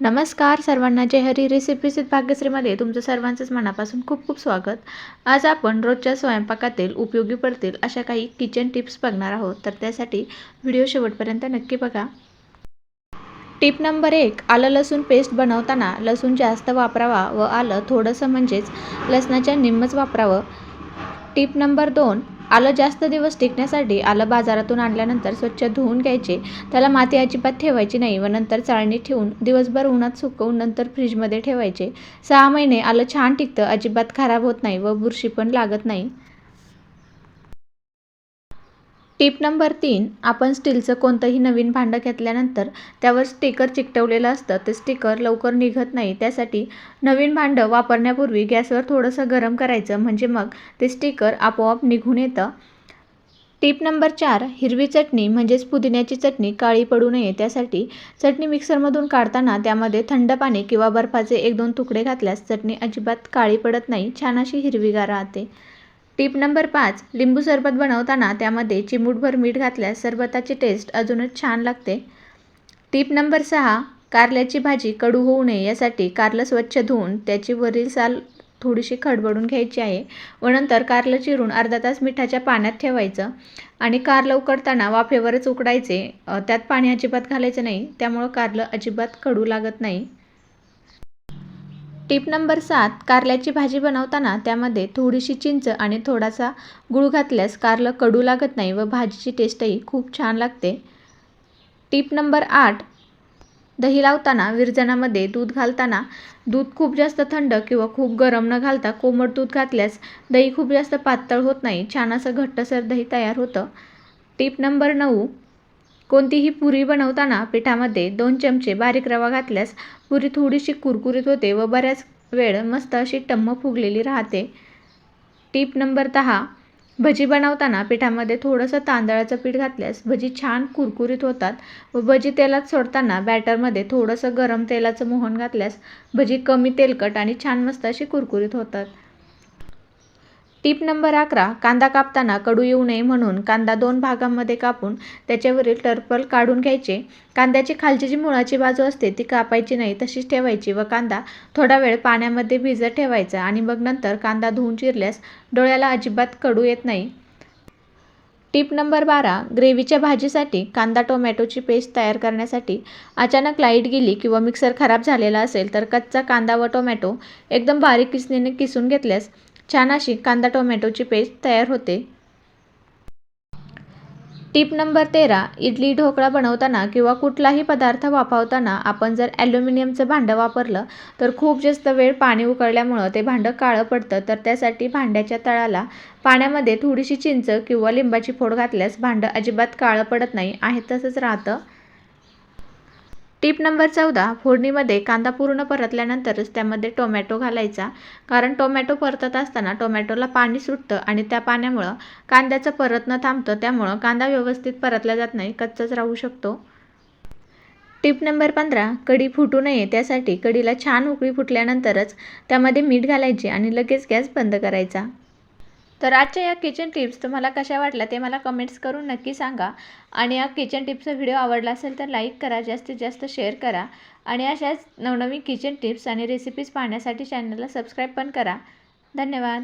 नमस्कार सर्वांना जय हरी. रेसिपीज भाग्यश्रीमध्ये तुमचं सर्वांचंच मनापासून खूप खूप स्वागत. आज आपण रोजच्या स्वयंपाकातील उपयोगी पडतील अशा काही किचन टिप्स बघणार आहोत. तर त्यासाठी व्हिडिओ शेवटपर्यंत नक्की बघा. टिप नंबर एक आलं लसूण पेस्ट बनवताना लसूण जास्त वापरावा व आलं थोडंसं म्हणजेच लसणाच्या निम्मच वापरावं. टिप नंबर दोन आलं जास्त दिवस टिकण्यासाठी आलं बाजारातून आणल्यानंतर स्वच्छ धुवून घ्यायचे. त्याला माती अजिबात ठेवायची नाही व नंतर चाळणी ठेवून दिवसभर उन्हात सुकवून नंतर फ्रीजमध्ये ठेवायचे. सहा महिने आलं छान टिकतं अजिबात खराब होत नाही व बुरशी पण लागत नाही. टिप नंबर तीन आपण स्टीलचं कोणतंही नवीन भांडं घेतल्यानंतर त्यावर स्टिकर चिकटवलेलं असतं. ते स्टिकर लवकर निघत नाही. त्यासाठी नवीन भांडं वापरण्यापूर्वी गॅसवर थोडंसं गरम करायचं. म्हणजे मग ते स्टिकर आपोआप निघून येतं. टिप नंबर चार हिरवी चटणी म्हणजेच पुदिन्याची चटणी काळी पडू नये. त्यासाठी चटणी मिक्सरमधून काढताना त्यामध्ये थंड पाणी किंवा बर्फाचे एक दोन तुकडे घातल्यास चटणी अजिबात काळी पडत नाही. छान अशी हिरवीगार राहते. टिप नंबर पाच लिंबू सरबत बनवताना त्यामध्ये चिमूटभर मीठ घातल्यास सरबताची टेस्ट अजूनच छान लागते. टिप नंबर सहा कारल्याची भाजी कडू होऊ नये यासाठी कारलं स्वच्छ धुवून त्याची वरील साल थोडीशी खडबडून घ्यायची आहे व नंतर कारलं चिरून अर्धा तास मिठाच्या पाण्यात ठेवायचं आणि कारलं उकडताना वाफेवरच उकडायचे. त्यात पाणी अजिबात घालायचं नाही त्यामुळं कारलं अजिबात कडू लागत नाही. टिप नंबर सात कारल्याची भाजी बनवताना त्यामध्ये थोडीशी चिंच आणि थोडासा गूळ घातल्यास कारलं कडू लागत नाही व भाजीची टेस्टही खूप छान लागते. टिप नंबर आठ दही लावताना विरजणामध्ये दूध घालताना दूध खूप जास्त थंड किंवा खूप गरम न घालता कोमट दूध घातल्यास दही खूप जास्त पातळ होत नाही छान असं घट्टसर दही तयार होतं. टिप नंबर नऊ कोणतीही पुरी बनवताना पिठामध्ये दोन चमचे बारीक रवा घातल्यास पुरी थोडीशी कुरकुरीत होते व बऱ्याच वेळ मस्त अशी टम्म फुगलेली राहते. टीप नंबर दहा. भजी बनवताना पिठामध्ये थोडंसं तांदळाचं पीठ घातल्यास भजी छान कुरकुरीत होतात व भजी तेलात सोडताना बॅटरमध्ये थोडंसं गरम तेलाचं मोहन घातल्यास भजी कमी तेलकट आणि छान मस्त अशी कुरकुरीत होतात. टीप नंबर अकरा कांदा कापताना कडू येऊ नये म्हणून कांदा दोन भागांमध्ये कापून त्याच्यावरील टर्पल काढून घ्यायचे. कांद्याची खालची जी मुळाची बाजू असते ती कापायची नाही तशीच ठेवायची व कांदा थोडा वेळ पाण्यामध्ये भिजत ठेवायचा आणि मग नंतर कांदा धुवून चिरल्यास डोळ्याला अजिबात कडू येत नाही. टीप नंबर बारा ग्रेव्हीच्या भाजीसाठी कांदा टोमॅटोची पेस्ट तयार करण्यासाठी अचानक लाइट गेली किंवा मिक्सर खराब झालेला असेल तर कच्चा कांदा व टोमॅटो एकदम बारीक किसणीने किसून घेतल्यास छान अशी कांदा टोमॅटोची पेस्ट तयार होते. टीप नंबर तेरा इडली ढोकळा बनवताना किंवा कुठलाही पदार्थ वापरताना आपण जर ॲल्युमिनियमचं भांडं वापरलं तर खूप जास्त वेळ पाणी उकळल्यामुळं ते भांडं काळं पडतं. तर त्यासाठी भांड्याच्या तळाला पाण्यामध्ये थोडीशी चिंच किंवा लिंबाची फोड घातल्यास भांडं अजिबात काळं पडत नाही. आहे तसंच राहतं. टीप नंबर चौदा फोडणीमध्ये कांदा पूर्ण परतल्यानंतरच त्यामध्ये टोमॅटो घालायचा. कारण टोमॅटो परतत असताना टोमॅटोला पाणी सुटतं आणि त्या पाण्यामुळं कांद्याचं परतणं थांबतं त्यामुळं कांदा व्यवस्थित परतला जात नाही कच्चाच राहू शकतो. टीप नंबर पंधरा कढी फुटू नये त्यासाठी कढीला छान उकळी फुटल्यानंतरच त्यामध्ये मीठ घालायचे आणि लगेच गॅस बंद करायचा. तर आजच्या या किचन टिप्स तुम्हाला कशा वाटल्या ते मला कमेंट्स करून नक्की सांगा. आणि या किचन टिप्सचा व्हिडिओ आवडला असेल तर लाईक करा जास्तीत जास्त शेअर करा. आणि अशाच नवनवीन किचन टिप्स आणि रेसिपीज पाहण्यासाठी चॅनलला सबस्क्राईब पण करा. धन्यवाद.